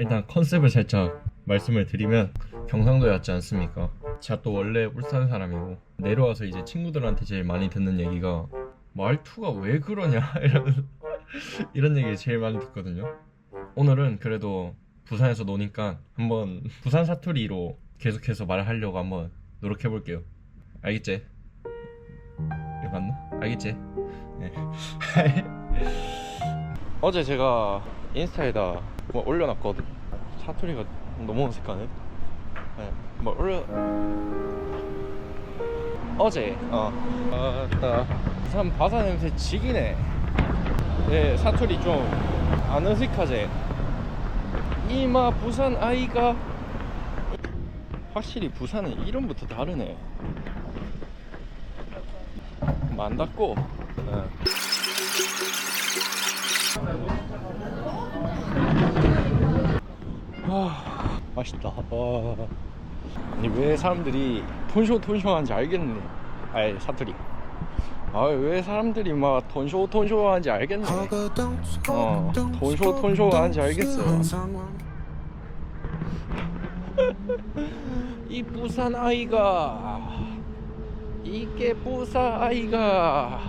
일단 컨셉을 살짝 말씀을 드리면 경상도에 왔지 않습니까? 제가 또 원래 울산 사람이고 내려와서 이제 친구들한테 제일 많이 듣는 얘기가 말투가 왜 그러냐 이런 이런 얘기 제일 많이 듣거든요. 오늘은 그래도 부산에서 노니까 한번 부산 사투리로 계속해서 말하려고 한번 노력해 볼게요. 알겠지? 이거 맞나? 알겠지? 네. 어제 제가 인스타에다 뭐 올려놨거든. 사투리가 너무 어색하네. 네. 뭐 올려. 어제 어. 아따 부산 바사 냄새 지기네. 네 사투리 좀 안 어색하지. 이마 부산 아이가 확실히 부산은 이름부터 다르네. 만났고. 네. 아, 맛있다. 와. 아니 왜 사람들이 톤쇼 톤쇼하는지 알겠네. 아이 사투리. 아 왜 사람들이 막 톤쇼 톤쇼하는지 알겠네. 어, 톤쇼 톤쇼 하는지 알겠어. 이 부산 아이가 이게 부산 아이가